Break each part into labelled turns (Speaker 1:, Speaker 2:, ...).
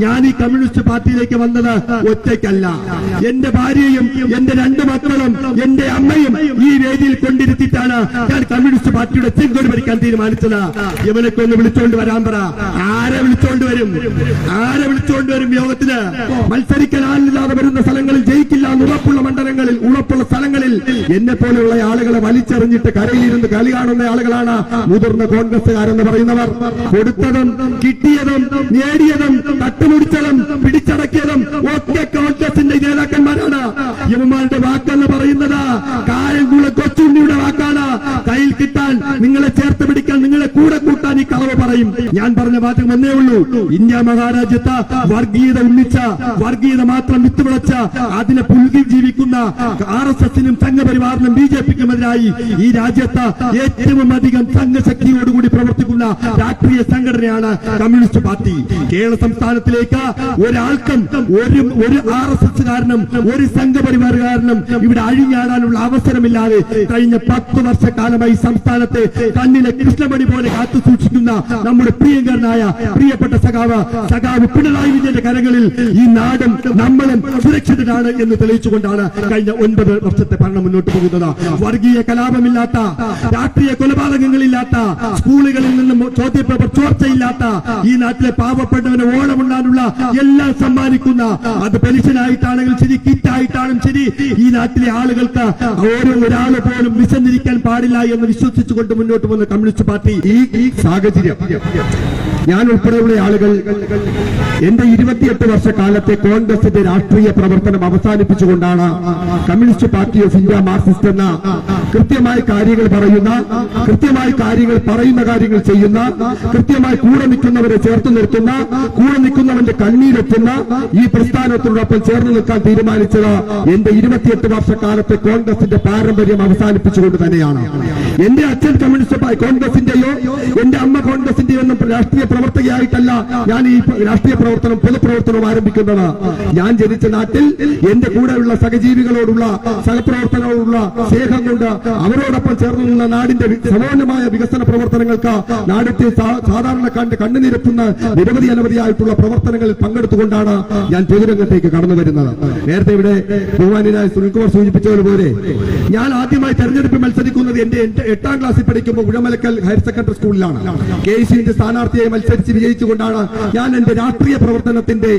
Speaker 1: ഞാൻ ഈ കമ്മ്യൂണിസ്റ്റ് പാർട്ടിയിലേക്ക് വന്നത് ഒറ്റയ്ക്കല്ല. എന്റെ ഭാര്യയും എന്റെ രണ്ട് മക്കളും എന്റെ അമ്മയും ഈ വേദിയിൽ കൊണ്ടിരുത്തിയിട്ടാണ് ഞാൻ കമ്മ്യൂണിസ്റ്റ് പാർട്ടിയുടെ ചിന്തോട് ഭരിക്കാൻ തീരുമാനിച്ചത്. ഇവനൊക്കെ ഒന്ന് വിളിച്ചോണ്ട് വരാൻ പറ. ആരെ വിളിച്ചോണ്ട് വരും? ആരെ വിളിച്ചോണ്ട് വരും യോഗത്തിന്? മത്സരിക്കാൻ വരുന്ന സ്ഥലങ്ങളിൽ ജയിക്കില്ല എന്ന് ഉറപ്പുള്ള മണ്ഡലങ്ങളിൽ ഉറപ്പുള്ള സ്ഥലങ്ങളിൽ. എന്നെ പോലെയുള്ള ആളുകളെ വലിച്ചെറിഞ്ഞിട്ട് കരയിലിരുന്ന് കളി കാണുന്ന ആളുകളാണ് മുതിർന്ന കോൺഗ്രസുകാരെന്ന് പറയുന്നവർ. കൊടുത്തതും കിട്ടിയതും നേടിയതും തട്ടുമുടിച്ചതും പിടിച്ചടക്കിയതും ഒക്കെ കോൺഗ്രസിന്റെ നേതാക്കന്മാരാണ്. യുവമാരുടെ വാക്കെന്ന് പറയുന്നത് കായംകുള കൊച്ചുണ്ണിയുടെ വാക്കാണ്. കയ്യിൽ കിട്ടാൻ നിങ്ങളെ ചേർത്ത് പിടിക്കാൻ നിങ്ങളെ കൂടെ കൂട്ടാൻ ഈ കളവ് പറയും. ഞാൻ പറഞ്ഞ വാചകം ഒന്നേ ഉള്ളൂ. ഇന്ത്യ മഹാരാജ്യത്ത് വർഗീയത ഉന്നിച്ച വർഗീയത മാത്രം വിത്തുവിളച്ച അതിനെ പുൽകി ജീവിക്കുന്ന ആർ എസ് എസിനും സംഘപരിവാറിനും ബി ജെ പിക്കുമെതിരായി ഈ രാജ്യത്ത് ഏറ്റവും അധികം സംഘശക്തിയോടുകൂടി പ്രവർത്തിക്കുന്ന രാഷ്ട്രീയ സംഘടനയാണ് കമ്മ്യൂണിസ്റ്റ് പാർട്ടി. കേരള സംസ്ഥാനത്തിലേക്ക് ഒരാൾക്കും ഒരു ഒരു ആർ എസ് എസ് കാരണം ഒരു കാരണം ഇവിടെ അഴിഞ്ഞാടാനുള്ള അവസരമില്ലാതെ കഴിഞ്ഞ പത്ത് വർഷക്കാലമായി സംസ്ഥാനത്തെ കണ്ണിലെ കൃഷ്ണമണി പോലെ കാത്തു സൂക്ഷിക്കുന്ന നമ്മുടെ പ്രിയങ്കരനായ പ്രിയപ്പെട്ട സഖാവ് സഖാവ് പിണറായി വിജയന്റെ കരങ്ങളിൽ ഈ നാടും നമ്മളും സുരക്ഷിതരാണ് എന്ന് തെളിയിച്ചുകൊണ്ടാണ് കഴിഞ്ഞ ഒൻപത് വർഷത്തെ ഭരണം മുന്നോട്ട് പോകുന്നത്. വർഗീയ കലാപമില്ലാത്ത രാഷ്ട്രീയ കൊലപാതകങ്ങളില്ലാത്ത സ്കൂളുകളിൽ നിന്നും ചോദ്യപേപ്പർ ചോർച്ചയില്ലാത്ത ഈ നാട്ടിലെ പാവപ്പെട്ടവന് ഓണമുണ്ടാനുള്ള എല്ലാം സമ്മാനിക്കുന്ന അത് പെൻഷനായിട്ടാണെങ്കിലും ശരി കിറ്റായിട്ടാണെങ്കിലും ശരി ഈ നാട്ടിലെ ആളുകൾക്ക് ഓരോ ഒരാൾ പോലും വിശന്നിരിക്കാൻ പാടില്ല എന്ന് വിശ്വസിച്ചുകൊണ്ട് മുന്നോട്ട് പോകുന്ന കമ്മ്യൂണിസ്റ്റ് പാർട്ടി ഈ സാഹചര്യം. ഞാൻ ഉൾപ്പെടെയുള്ള ആളുകൾ എന്റെ ഇരുപത്തിയെട്ട് വർഷക്കാലത്തെ കോൺഗ്രസിന്റെ രാഷ്ട്രീയ പ്രവർത്തനം അവസാനിപ്പിച്ചുകൊണ്ടാണ് communist party of India Marxist എന്ന കൃത്യമായ കാര്യങ്ങൾ പറയുന്ന കൃത്യമായ കാര്യങ്ങൾ പറയുന്ന കാര്യങ്ങൾ ചെയ്യുന്ന കൃത്യമായി കൂടെ നിൽക്കുന്നവരെ ചേർത്ത് നിർത്തുന്ന കൂടെ നിൽക്കുന്നവന്റെ കണ്ണീരെത്തുന്ന ഈ പ്രസ്ഥാനത്തോടൊപ്പം ചേർന്ന് നിൽക്കാൻ തീരുമാനിച്ചത് എന്റെ ഇരുപത്തിയെട്ട് വർഷക്കാലത്തെ കോൺഗ്രസിന്റെ പാരമ്പര്യം അവസാനിപ്പിച്ചുകൊണ്ട് തന്നെയാണ്. എന്റെ അച്ഛൻ കമ്മ്യൂണിസ്റ്റ് കോൺഗ്രസിന്റെയോ എന്റെ അമ്മ കോൺഗ്രസിന്റെയോ ഒന്നും രാഷ്ട്രീയ പ്രവർത്തകയായിട്ടല്ല ഞാൻ ഈ രാഷ്ട്രീയ പ്രവർത്തനം പൊതുപ്രവർത്തനം ആരംഭിക്കുന്നത് ഞാൻ ജനിച്ച നാട്ടിൽ എന്റെ കൂടെയുള്ള സഹജീവികളോടുള്ള സഹപ്രവർത്തനങ്ങളോടുള്ള സ്നേഹം കൊണ്ട് അവരോടൊപ്പം ചേർന്ന് നിന്ന നാടിന്റെ സമാനമായ വികസന പ്രവർത്തനങ്ങൾക്ക് നാടിന്റെ സാ- സാധാരണക്കാരന്റെ കണ്ണുനിരത്തുന്ന നിരവധി അനവധിയായിട്ടുള്ള പ്രവർത്തനങ്ങളിൽ പങ്കെടുത്തുകൊണ്ടാണ് ഞാൻ പൊതുരംഗത്തേക്ക് കടന്നു വരുന്നത്. നേരത്തെ ഇവിടെ ബഹുമാനായ സുനിൽകുമാർ സൂചിപ്പിച്ചതുപോലെ ഞാൻ ആദ്യമായി തെരഞ്ഞെടുപ്പ് മത്സരിക്കുന്നത് എന്റെ എട്ട് ക്ലാസ്സിൽ പഠിക്കുമ്പോൾ ഉഴമലക്കൽ ഹയർ സെക്കൻഡറി സ്കൂളിലാണ്. കെ സിന്റെ സ്ഥാനാർത്ഥിയായി മത്സരിച്ച് വിജയിച്ചുകൊണ്ടാണ് ഞാൻ എന്റെ രാഷ്ട്രീയ പ്രവർത്തനത്തിന്റെ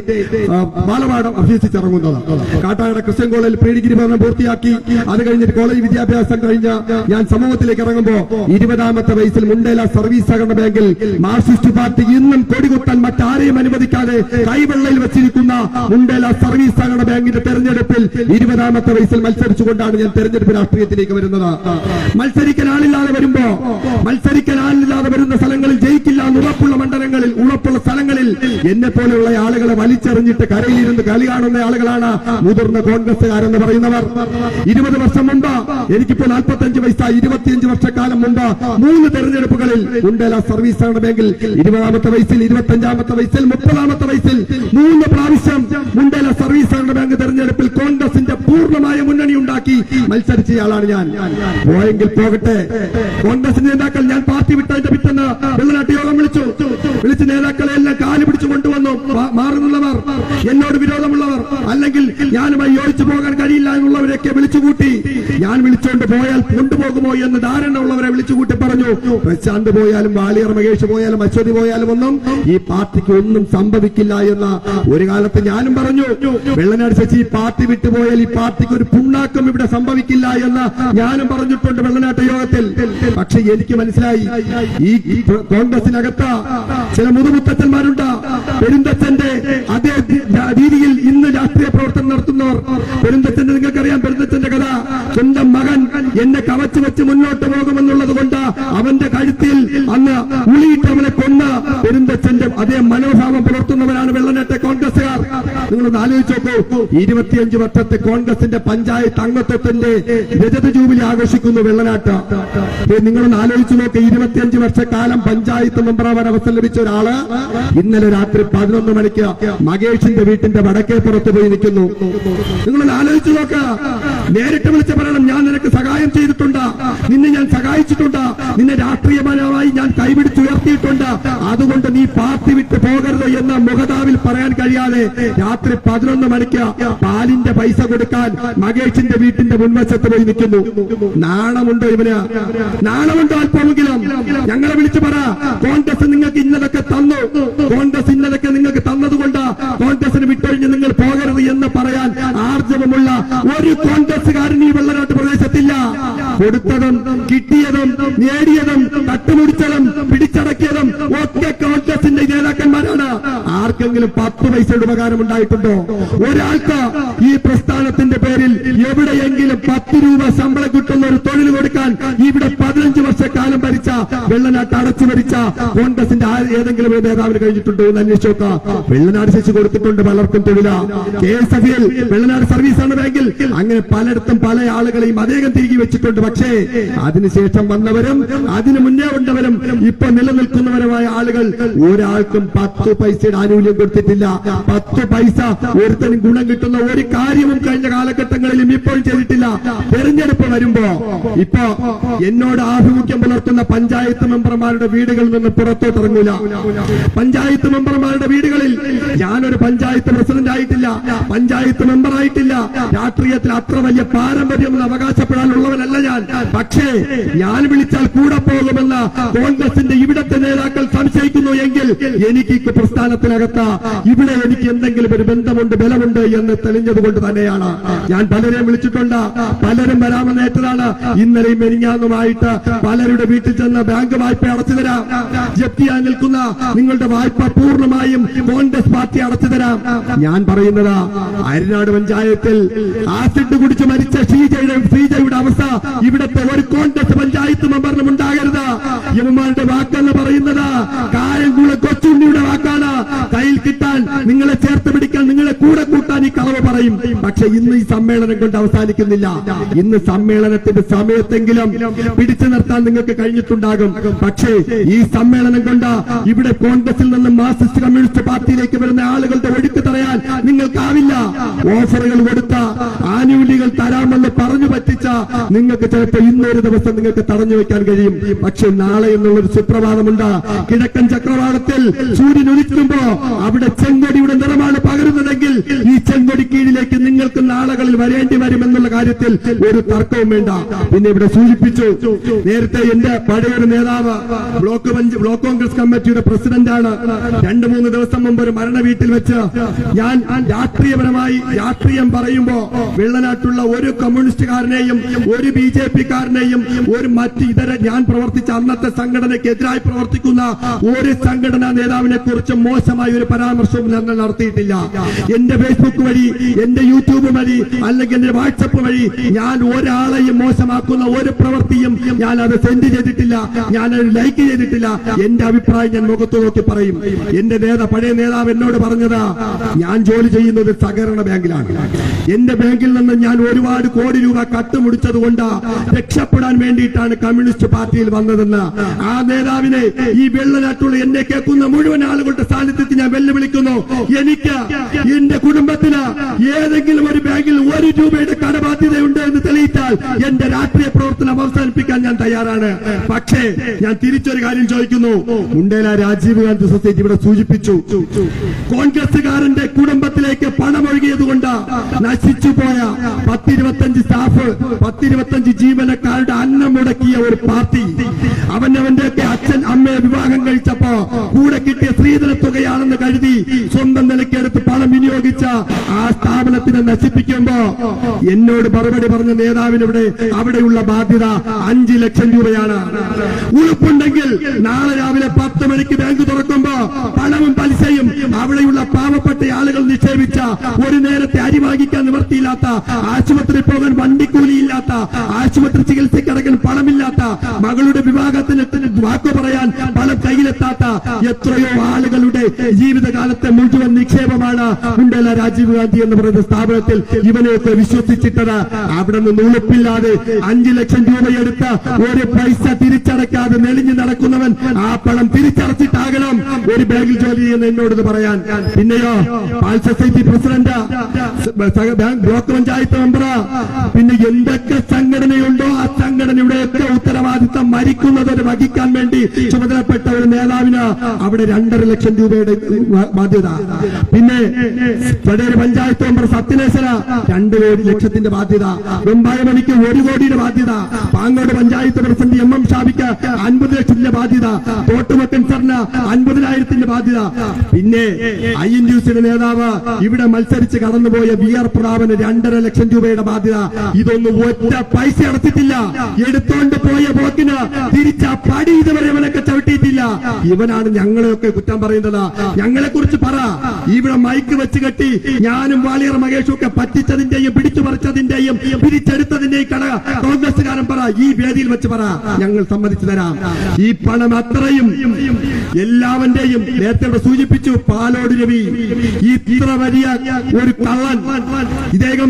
Speaker 1: ബാലപാഠം അഭ്യസിച്ചിറങ്ങുന്നത്. കാട്ടാക്കട ക്രിസ്ത്യൻ കോളേജിൽ പ്രീ ഡിഗ്രി പഠനം പൂർത്തിയാക്കി. അത് കഴിഞ്ഞിട്ട് കോളേജ് വിദ്യാഭ്യാസം കഴിഞ്ഞ ഞാൻ സമൂഹത്തിലേക്ക് ഇറങ്ങുമ്പോൾ ഇരുപതാമത്തെ വയസ്സിൽ മുണ്ടേല സർവീസ് സഹകരണ ബാങ്കിൽ മാർക്സിസ്റ്റ് പാർട്ടി ഇന്നും കൊടികുത്താൻ മറ്റാരെയും അനുവദിക്കാതെ കൈവെള്ളയിൽ വെച്ചിരിക്കുന്ന മുണ്ടേല സർവീസ് സഹകരണ ബാങ്കിന്റെ തെരഞ്ഞെടുപ്പിൽ ഇരുപതാമത്തെ വയസ്സിൽ മത്സരിച്ചുകൊണ്ടാണ് ഞാൻ തെരഞ്ഞെടുപ്പ് രാഷ്ട്രീയത്തിലേക്ക് വരുന്നത്. മത്സരിക്കാൻ ആളില്ലാതെ വരുമ്പോ മത്സരിക്കാൻ ആളില്ലാതെ വരുന്ന സ്ഥലങ്ങളിൽ ജയിക്കില്ല എന്ന് ഉറപ്പുള്ള മണ്ഡലങ്ങളിൽ ഉറപ്പുള്ള സ്ഥലങ്ങളിൽ എന്നെ പോലെയുള്ള ആളുകളെ വലിച്ചെറിഞ്ഞിട്ട് കരയിലിരുന്ന് കളി കാണുന്ന ആളുകളാണ് മുതിർന്ന കോൺഗ്രസുകാരെന്ന് പറയുന്നവർ. ഇരുപത് വർഷം മുമ്പ് എനിക്കിപ്പോൾ നാൽപ്പത്തഞ്ച് വയസ്സായി ഇരുപത്തിയഞ്ച് വർഷക്കാലം മുമ്പ് മൂന്ന് തെരഞ്ഞെടുപ്പുകളിൽ ഉണ്ടല സർവീസ് ബാങ്കിൽ ഇരുപതാമത്തെ വയസ്സിൽ ഇരുപത്തഞ്ചാമത്തെ വയസ്സിൽ മുപ്പതാമത്തെ വയസ്സിൽ മൂന്ന് പ്രാവശ്യം മുണ്ടല സർവീസ് ബാങ്ക് തെരഞ്ഞെടുപ്പിൽ കോൺഗ്രസിന്റെ പൂർണമായ മുന്നണി ഉണ്ടാക്കി മത്സരിച്ചയാളാണ് ഞാൻ. പോയെങ്കിൽ പോകട്ടെ. കോൺഗ്രസിന്റെ നേതാക്കൾ ഞാൻ പാർട്ടി വിട്ടതിന്റെ പിറ്റെന്ന് വെള്ളനാട്ട് യോഗം വിളിച്ചു. വിളിച്ച് നേതാക്കളെ എല്ലാം കാൽ പിടിച്ചു കൊണ്ടുവന്നു. മാറുന്നുള്ളവർ എന്നോട് വിരോധമുള്ളവർ അല്ലെങ്കിൽ ഞാനുമായി യോജിച്ചു പോകാൻ കഴിയില്ല എന്നുള്ളവരെയൊക്കെ വിളിച്ചുകൂട്ടി. ഞാൻ വിളിച്ചുകൊണ്ട് പോയാൽ കൊണ്ടുപോകുമോ എന്ന് ധാരണ ഉള്ളവരെ വിളിച്ചുകൂട്ടി പറഞ്ഞു. പ്രശാന്ത് പോയാലും വാളിയർ മഹേഷ് പോയാലും അശ്വതി പോയാലും ഒന്നും ഈ പാർട്ടിക്ക് ഒന്നും സംഭവിക്കില്ല എന്ന ഒരു കാലത്ത് ഞാനും പറഞ്ഞു. വെള്ളനാട് ശശി ഈ പാർട്ടി വിട്ടുപോയാൽ ഈ പാർട്ടിക്ക് ഒരു പുണ്ണാക്കം ഇവിടെ സംഭവിക്കില്ല എന്ന് ഞാനും പറഞ്ഞിട്ടുണ്ട് വെള്ളനാട്ട് യോഗത്തിൽ. പക്ഷെ എനിക്ക് മനസ്സിലായി ഈ കോൺഗ്രസിനകത്ത് ചില മുതുമുത്തച്ഛന്മാരുണ്ട്. പെരുന്തച്ഛന്റെ അതേ രീതിയിൽ ഇന്ന് രാഷ്ട്രീയ പ്രവർത്തനം നടത്തുന്നവർ. പെരുന്തച്ഛന്റെ നിങ്ങൾക്കറിയാം പെരുന്തച്ഛന്റെ കഥ. സ്വന്തം മകൻ എന്നെ കവച്ചു വെച്ച് മുന്നോട്ട് പോകുമെന്നുള്ളത് കൊണ്ട് അവന്റെ കഴുത്തിൽ അന്ന് ഉളിയിട്ട് അവനെ കൊന്ന് പെരുന്തച്ഛന്റെ അതേ മനോഭാവം പുലർത്തുന്നവരാണ് വെള്ളനേട്ട കോൺഗ്രസുകാർ നിങ്ങളൊന്ന് ആലോചിച്ച് നോക്കൂ. ഇരുപത്തിയഞ്ച് വർഷത്തെ കോൺഗ്രസിന്റെ പഞ്ചായത്ത് അംഗത്വത്തിന്റെ രജത ജൂബിലി ആഘോഷിക്കുന്നു വെള്ളനാട്ട്. നിങ്ങളൊന്ന് ആലോചിച്ചു നോക്ക്. ഇരുപത്തിയഞ്ച് വർഷക്കാലം പഞ്ചായത്ത് മെമ്പറാവാൻ അവസരം ലഭിച്ച ഒരാൾ ഇന്നലെ രാത്രി പതിനൊന്ന് മണിക്ക് മകേഷിന്റെ വീട്ടിന്റെ വടക്കേ പുറത്ത് പോയി നിൽക്കുന്നു. നിങ്ങൾ ആലോചിച്ചു നോക്ക. നേരിട്ട് വിളിച്ച് പറയണം ഞാൻ നിനക്ക് സഹായം ചെയ്തിട്ടുണ്ട്. നിന്നെ ഞാൻ സഹായിച്ചിട്ടുണ്ട്. നിന്നെ രാഷ്ട്രീയപരമായി ഞാൻ കൈപിടിച്ചുയർത്തിയിട്ടുണ്ട് അതുകൊണ്ട് നീ പാർട്ടി വിട്ട് പോകരുത് എന്ന് മുഖതാവിൽ പറയാൻ കഴിയാതെ രാത്രി പതിനൊന്ന് മണിക്ക് പാലിന്റെ പൈസ കൊടുക്കാൻ മകേഷിന്റെ വീട്ടിന്റെ മുൻവശത്ത് പോയി നിൽക്കുന്നു. നാണമുണ്ടോ ഇവന്? നാണമുണ്ടോ അല്പമെങ്കിലും? ഞങ്ങളെ വിളിച്ചു പറ. കോൺഗ്രസ് നിങ്ങൾക്ക് ഇന്നതൊക്കെ തന്നു. കോൺഗ്രസ് ഇന്നതൊക്കെ നിങ്ങൾക്ക് തന്നതുകൊണ്ട് കോൺഗ്രസിന് വിട്ടൊഴിഞ്ഞ് നിങ്ങൾ പോകരുത് എന്ന് പറയാൻ ആർജവമുള്ള ഒരു കോൺഗ്രസ്സുകാരൻ ഈ വെള്ളനാട്ട് പ്രദേശത്തില്ല. കൊടുത്തതും കിട്ടിയതും നേടിയതും തട്ടുമുടിച്ചതും പിടിച്ചടക്കിയതും ഒക്കെ കോൺഗ്രസിന്റെ നേതാക്കന്മാരാണ്. ആർക്കെങ്കിലും പത്ത് പൈസയുടെ ഉപകാരം ഉണ്ടായിട്ടുണ്ടോ? ഒരാൾക്ക് ഈ പ്രസ്ഥാനത്തിന്റെ പേരിൽ എവിടെയെങ്കിലും പത്ത് രൂപ ശമ്പളം കിട്ടുന്ന ഒരു തൊഴിൽ കൊടുക്കാൻ ഇവിടെ പതിനഞ്ച് വർഷക്കാലം ഭരിച്ച വെള്ളനാട്ട് അടച്ചു ഭരിച്ച കോൺഗ്രസിന്റെ ഏതെങ്കിലും ഒരു നേതാവിന് കഴിഞ്ഞിട്ടുണ്ടോ എന്ന് അന്വേഷിച്ചു വെള്ളനാട് ശേഷി കൊടുത്തിട്ടുണ്ട് പലർക്കും തൊഴില K S F Vellanad service ആണ് ബാങ്കിൽ. അങ്ങനെ പലയിടത്തും പല ആളുകളെയും അദ്ദേഹം തിരികെ വെച്ചിട്ടുണ്ട്. പക്ഷേ അതിനുശേഷം വന്നവരും അതിനു മുന്നേ ഉണ്ടവരും ഇപ്പൊ നിലനിൽക്കുന്നവരുമായ ആളുകൾ ഒരാൾക്കും പത്ത് പൈസയുടെ ആനുകൂല്യം കൊടുത്തിട്ടില്ല. പത്ത് പൈസ ഒരുത്തനും ഗുണം കിട്ടുന്ന ഒരു കാര്യവും കഴിഞ്ഞ കാലഘട്ടങ്ങളിലും ഇപ്പോൾ ചെയ്തിട്ടില്ല. തെരഞ്ഞെടുപ്പ് വരുമ്പോ. ഇപ്പൊ എന്നോട് ആഭിമുഖ്യം പുലർത്തുന്ന പഞ്ചായത്ത് മെമ്പർമാരുടെ വീടുകളിൽ നിന്ന് പുറത്തോട്ട് പഞ്ചായത്ത് മെമ്പർമാരുടെ വീടുകളിൽ ഞാനൊരു പഞ്ചായത്ത് പ്രസിഡന്റ് ആയിട്ടില്ല. പഞ്ചായത്ത് മെമ്പർ ആയിട്ടില്ല. രാഷ്ട്രീയത്തിൽ അത്ര വലിയ പാരമ്പര്യം അവകാശപ്പെടാനുള്ളവനല്ല ഞാൻ. പക്ഷേ ഞാൻ വിളിച്ചാൽ കൂടെ പോകുമെന്ന് കോൺഗ്രസിന്റെ ഇവിടത്തെ നേതാക്കൾ സംശയിക്കുന്നു എങ്കിൽ എനിക്ക് പ്രസ്ഥാനത്തിനകത്ത്. ഇവിടെ എനിക്ക് എന്തെങ്കിലും ഒരു ബന്ധമുണ്ട് ബലമുണ്ട് എന്ന് തെളിഞ്ഞതുകൊണ്ട് തന്നെയാണ്. ഞാൻ പലരെയും വിളിച്ചിട്ടുണ്ട്. പലരും വരാമെന്ന് ഏറ്റതാണ്. ഇന്നലെയും മെരിഞ്ഞാന്നുമായിട്ട് പലരുടെ വീട്ടിൽ ചെന്ന് ബാങ്ക് വായ്പ അടച്ചു തരാം. ജപ്തിയായി നിൽക്കുന്ന നിങ്ങളുടെ വായ്പ പൂർണമായും കോൺഗ്രസ് പാർട്ടി അടച്ചു തരാം. ഞാൻ പറയുന്നത് അരിനാട് പഞ്ചായത്തിൽ ആസിഡ് കുടിച്ച് മരിച്ച ശ്രീജയുടെ ശ്രീജയുടെ അവസ്ഥ ഇവിടത്തെ ഒരു കോൺഗ്രസ് പഞ്ചായത്ത് മെമ്പറിനും ഉണ്ടാകരുത്. യുവമാരുടെ വാക്കെന്ന് പറയുന്നത് കായംകുള കൊച്ചുണ്ണിയുടെ വാക്കാണ് കയ്യിൽ കിട്ടാൻ നിങ്ങളെ ചേർത്ത് പിടിക്കാൻ നിങ്ങളെ കൂടെ കൂട്ടാൻ ഈ കളവ് പറയും. പക്ഷെ ഇന്ന് ഈ സമ്മേളനം കൊണ്ട് അവസാനിക്കുന്നില്ല. ഇന്ന് സമ്മേളനത്തിന്റെ സമയത്തെങ്കിലും പിടിച്ചു നിർത്താൻ നിങ്ങൾക്ക് കഴിഞ്ഞിട്ടുണ്ടാകും. പക്ഷേ ഈ സമ്മേളനം കൊണ്ട് ഇവിടെ കോൺഗ്രസിൽ നിന്ന് മാർക്സിസ്റ്റ് കമ്മ്യൂണിസ്റ്റ് പാർട്ടിയിലേക്ക് വരുന്ന ആളുകളുടെ ഒഴുക്ക് തടയാൻ നിങ്ങൾക്കാവില്ല. ഓഫറുകൾ കൊടുത്ത ആനുകൂല്യങ്ങൾ തരാമെന്ന് പറഞ്ഞു പറ്റിച്ച നിങ്ങൾക്ക് ചിലപ്പോൾ ഇന്നൊരു ദിവസം നിങ്ങൾക്ക് തടഞ്ഞു വെക്കാൻ കഴിയും. പക്ഷെ നാളെ എന്നുള്ളൊരു സുപ്രഭാതമുണ്ട്. കിഴക്കൻ ചക്രവാളത്തിൽ സൂര്യൻ ഉദിക്കുമ്പോ അവിടെ ചെങ്കൊടിയുടെ നിറമാണ് പകരുന്നതെങ്കിൽ ഈ ചെങ്കൊടി കീഴിലേക്ക് നിങ്ങൾക്ക് നാളകളിൽ വരേണ്ടി വരും എന്നുള്ള കാര്യത്തിൽ ഒരു തർക്കവും വേണ്ട. പിന്നെ ഇവിടെ സൂചിപ്പിച്ചു നേരത്തെ എന്റെ പഴയൊരു നേതാവ് ബ്ലോക്ക് പഞ്ച് ബ്ലോക്ക് കോൺഗ്രസ് കമ്മിറ്റിയുടെ പ്രസിഡന്റാണ്. രണ്ടു മൂന്ന് ദിവസം മുമ്പ് ഒരു മരണ വീട്ടിൽ വെച്ച് ഞാൻ രാഷ്ട്രീയപരമായി രാഷ്ട്രീയം പറയുമ്പോ വെള്ളനാട്ടുള്ള ഒരു കമ്മ്യൂണിസ്റ്റുകാരനെയും ഒരു ബി ജെ പിക്കാരനെയും ഒരു മറ്റ് ഇതര ഞാൻ പ്രവർത്തിച്ച അന്നത്തെ സംഘടനയ്ക്ക് എതിരായി പ്രവർത്തിക്കുന്ന ഒരു സംഘടനാ നേതാവിനെ കുറിച്ച് മോശമായ ഒരു പരാമർശവും ഞങ്ങൾ നടത്തിയിട്ടില്ല. എന്റെ ഫേസ്ബുക്ക് വഴി എന്റെ യൂട്യൂബ് വഴി അല്ലെങ്കിൽ എന്റെ വാട്സപ്പ് വഴി ഞാൻ ഒരാളെയും മോശമാക്കുന്ന ഒരു പ്രവൃത്തിയും ഞാൻ അത് സെൻഡ് ചെയ്തിട്ടില്ല. ഞാൻ അത് ലൈക്ക് ചെയ്തിട്ടില്ല. എന്റെ അഭിപ്രായം ഞാൻ മുഖത്ത് നോക്കി പറയും. എന്റെ നേതാ പഴയ നേതാവ് എന്നോട് പറഞ്ഞതാ ഞാൻ ജോലി ചെയ്യുന്നത് സഹകരണ ബാങ്കിലാണ്. എന്റെ ബാങ്കിൽ നിന്ന് ഞാൻ ഒരുപാട് കോടി രൂപ കട്ടുമുടിച്ചത് കൊണ്ട് രക്ഷപ്പെടാൻ വേണ്ടിയിട്ടാണ് കമ്മ്യൂണിസ്റ്റ് പാർട്ടിയിൽ വന്നതെന്ന്. ആ നേതാവിനെ ഈ വെള്ളനാട്ടുള്ള എന്നെ കേൾക്കുന്ന മുഴുവൻ ആളുകളുടെ സാന്നിധ്യത്തിൽ ഞാൻ വെല്ലുവിളിക്കുന്നു. എനിക്ക് എന്റെ കുടുംബത്തിന് ഏതെങ്കിലും ഒരു ബാങ്കിൽ ഒരു രൂപയുടെ കടബാധ്യതയുണ്ട് എന്ന് തെളിയിച്ചാൽ എന്റെ രാഷ്ട്രീയ പ്രവർത്തനം അവസാനിപ്പിക്കാൻ ഞാൻ തയ്യാറാണ്. പക്ഷേ ഞാൻ തിരിച്ചൊരു കാര്യം ചോദിക്കുന്നു. മുണ്ടേല രാജീവ് ഗാന്ധി സൊസൈറ്റി ഇവിടെ സൂചിപ്പിച്ചു. കോൺഗ്രസുകാരന്റെ കുടുംബത്തിലേക്ക് പണം ഒഴുകിയത് കൊണ്ട് നശിച്ചു പോയ പത്തിരുപത്തഞ്ച് സ്റ്റാഫ് പത്തിരുപത്തഞ്ച് ജീവനക്കാരുടെ അന്നം മുടക്കിയ ഒരു പാർട്ടി. അവനവന്റെയൊക്കെ അച്ഛൻ അമ്മയെ വിവാഹം കഴിച്ചപ്പോ കൂടെ കിട്ടിയ സ്ത്രീധന തുകയാണെന്ന് കരുതി സ്വന്തം നിലയ്ക്കെടുത്ത് പണം വിനിയോഗിച്ച ആ സ്ഥാപന സ്ഥാപനത്തിനെ നശിപ്പിക്കുമ്പോ എന്നോട് മറുപടി പറഞ്ഞ നേതാവിനിവിടെ അവിടെയുള്ള ബാധ്യത അഞ്ചു ലക്ഷം രൂപയാണ്. ഉളുപ്പുണ്ടെങ്കിൽ നാളെ രാവിലെ പത്ത് മണിക്ക് ബാങ്ക് തുറക്കുമ്പോ പണവും പലിശയും അവിടെയുള്ള പാവപ്പെട്ട ആളുകൾ നിക്ഷേപിച്ച ഒരു നേരത്തെ അരി വാങ്ങിക്കാൻ നിവർത്തിയില്ലാത്ത ആശുപത്രി പോകാൻ വണ്ടിക്കൂലിയില്ലാത്ത ആശുപത്രി ചികിത്സയ്ക്കടക്കാൻ പണമില്ലാത്ത മകളുടെ വിവാഹത്തിന് വാക്കു പറയാൻ പണം കയ്യിലെത്താത്ത എത്രയോ ആളുകളുടെ ജീവിതകാലത്തെ മുഴുവൻ നിക്ഷേപമാണ് ഉണ്ടല്ല രാജീവ് ഗാന്ധി എന്ന് പറയുന്ന സ്ഥാപനത്തിൽ ഇവനെയൊക്കെ വിശ്വസിച്ചിട്ടത്. അവിടെ നിന്ന് ഉളുപ്പില്ലാതെ അഞ്ചു ലക്ഷം രൂപയെടുത്ത് ഒരു പൈസ തിരിച്ചടക്കാതെ നെളിഞ്ഞു നടക്കുന്നവൻ ആ പണം തിരിച്ചടച്ചിട്ടാകണം ഒരു ബാങ്കിൽ ജോലി ചെയ്യുന്ന എന്നോട് പറയാൻ. പിന്നെയോ പാൽ society president block panchayat member പിന്നെ എന്തൊക്കെ സംഘടനയുണ്ടോ ആ സംഘടനയുടെയൊക്കെ ഉത്തരവാദിത്തം മരിക്കുന്നതിന് വഹിക്കാൻ വേണ്ടി ചുമതലപ്പെട്ട ഒരു നേതാവിന് അവിടെ രണ്ടര ലക്ഷം രൂപയുടെ ബാധ്യത. പിന്നെ വടേര് പഞ്ചായത്ത് മെമ്പർ സത്യനേശ്വര. രണ്ട് കോടി ലക്ഷത്തിന്റെ ബാധ്യത. വെമ്പായമണിക്ക് ഒരു കോടിയുടെ ബാധ്യത. Pangode panchayat president M M ഷാബിക്ക് അൻപത് ലക്ഷത്തിന്റെ ബാധ്യത. തോട്ടുമക്കൻ സാറിന് അൻപതിനായിരത്തിന്റെ ബാധ്യത. പിന്നെ ഐ എൻ സിയുടെ നേതാവ് ഇവിടെ മത്സരിച്ച് കടന്നുപോയ വി ആർ പ്രതാപന് രണ്ടര ലക്ഷം രൂപയുടെ ബാധ്യത. ഇതൊന്നും ഒറ്റ പൈസ അടച്ചിട്ടില്ല. എടുത്തോണ്ട് പോയ പോക്കിന് തിരിച്ച പടി ഇതുവരെ ഇവനൊക്കെ ചവിട്ടിയിട്ടില്ല. ഇവനാണ് ഞങ്ങളെയൊക്കെ കുറ്റം പറയുന്നത്. ഞങ്ങളെ കുറിച്ച് പറ. ഇവിടെ മൈക്ക് വെച്ച് കെട്ടി ഞാനും വാലിയർ മഹേഷും ഒക്കെ പറ്റിച്ചതിന്റെയും പിടിച്ചു പറിച്ചതിന്റെയും പിരിച്ചെടുത്തതിന്റെയും കട കോൺഗ്രസ്സുകാരൻ പറ. ഈ വേദിയിൽ വെച്ച് പറ. ഞങ്ങൾ സമ്മതിച്ചു തരാം. ഈ പണം അത്രയും എല്ലാവന്റെയും നേരത്തെ സൂചിപ്പിച്ചു പാലോട് രവി. ഈ ഇത്ര വലിയ ഒരു കള്ളൻ. ഇദ്ദേഹം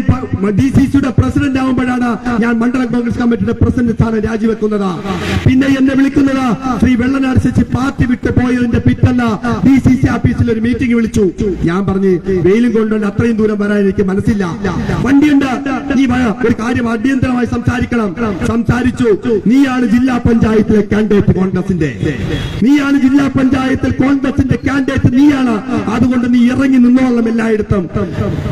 Speaker 1: ഡി സി സിയുടെ പ്രസിഡന്റ് ആവുമ്പോഴാണ് ഞാൻ മണ്ഡലം കോൺഗ്രസ് കമ്മിറ്റിയുടെ പ്രസിഡന്റ് സ്ഥാനം രാജിവെക്കുന്നത്. പിന്നെ എന്നെ വിളിക്കുന്നത് ശ്രീ വെള്ളനാട് ശശി പാർട്ടി വിട്ടു പോയതിന്റെ പിറ്റെന്ന് ഡി സി സി ഓഫീസിൽ ഒരു മീറ്റിംഗ് വിളിച്ചു. ഞാൻ പറഞ്ഞു വെയിലും കൊണ്ടുകൊണ്ട് അത്രയും ദൂരം വരാൻ എനിക്ക് മനസ്സില്ല. വണ്ടിയുണ്ട്. നീ ഒരു കാര്യം അടിയന്തരമായി സംസാരിക്കണം. സംസാരിച്ചു. നീയാണ് ജില്ലാ പഞ്ചായത്തിലെ കാൻഡിഡേറ്റ് കോൺഗ്രസിന്റെ. നീയാണ് ജില്ലാ പഞ്ചായത്തിൽ കോൺഗ്രസിന്റെ കാൻഡിഡേറ്റ് നീയാണ്. അതുകൊണ്ട് നീ ഇറങ്ങി നിന്നോളം എല്ലായിടത്തും.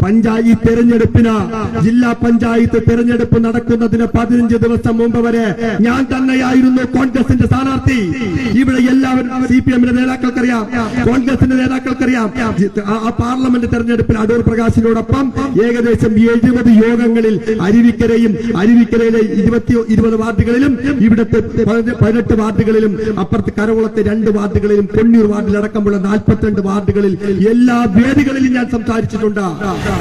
Speaker 1: പഞ്ചായത്ത് തെരഞ്ഞെടുപ്പിന്. ജില്ലാ പഞ്ചായത്ത് തെരഞ്ഞെടുപ്പ് നടക്കുന്നതിന് പതിനഞ്ച് ദിവസം മുമ്പ് വരെ ഞാൻ തന്നെയായിരുന്നു കോൺഗ്രസിന്റെ സ്ഥാനാർത്ഥി. ഇവിടെ എല്ലാവരും സി പി എമ്മിന്റെ നേതാക്കൾക്കറിയാം. കോൺഗ്രസിന്റെ നേതാക്കൾക്കറിയാം. ആ പാർലമെന്റ് തെരഞ്ഞെടുപ്പിൽ അടൂർ പ്രകാശിനോടൊപ്പം ഏകദേശം എഴുപത് യോഗങ്ങളിൽ അരുവിക്കരയും അരുവിക്കരയിലെ ഇരുപത്തി ഇരുപത് വാർഡുകളിലും ഇവിടുത്തെ പതിന- പതിനെട്ട് വാർഡുകളിലും അപ്പുറത്ത് കരകുളത്തെ രണ്ട് വാർഡുകളിലും കൊണ്ണൂർ വാർഡിലടക്കമുള്ള നാൽപ്പത്തിരണ്ട് വാർഡുകളിൽ എല്ലാ വേദികളിലും ഞാൻ സംസാരിച്ചിട്ടുണ്ട്.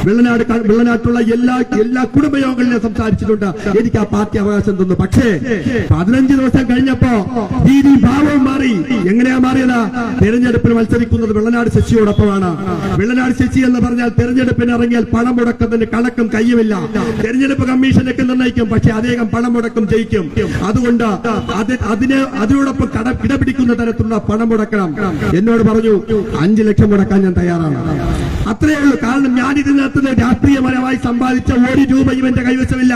Speaker 1: വെള്ളനാട് വെള്ളനാട്ടുള്ള എല്ലാ എല്ലാ കുടുംബയോഗങ്ങളിലും ഞാൻ സംസാരിച്ചിട്ടുണ്ട്. എനിക്ക് ആ പാർട്ടി അവകാശം തന്നു. പക്ഷേ പതിനഞ്ച് ദിവസം കഴിഞ്ഞപ്പോ രീതി ഭാവവും മാറി. എങ്ങനെയാ മാറിയത്? തെരഞ്ഞെടുപ്പിൽ മത്സരിക്കുന്നത് വെള്ളനാട് ശശിയോടൊപ്പമാണ്. വെള്ളനാട് ശശി എന്ന് പറഞ്ഞാൽ തെരഞ്ഞെടുപ്പിന് ഇറങ്ങിയാൽ പണം മുടക്കത്തിന് കണക്കും കയ്യുമില്ല. തെരഞ്ഞെടുപ്പ് കമ്മീഷനൊക്കെ നിർണയിക്കും പക്ഷെ അദ്ദേഹം പണം മുടക്കം ജയിക്കും. അതുകൊണ്ട് അത് അതിന് അതിനോടൊപ്പം കട കിടപിടിക്കുന്ന തരത്തിലുള്ള പണം മുടക്കണം. എന്നോട് പറഞ്ഞു അഞ്ചു ലക്ഷം മുടക്കാൻ ഞാൻ തയ്യാറാണ്. അത്രയേ ഉള്ളൂ. കാരണം ഞാൻ ഇതിനകത്ത് രാഷ്ട്രീയപരമായി സമ്പാദിച്ച ഒരു രൂപയും എന്റെ കൈവശമില്ല.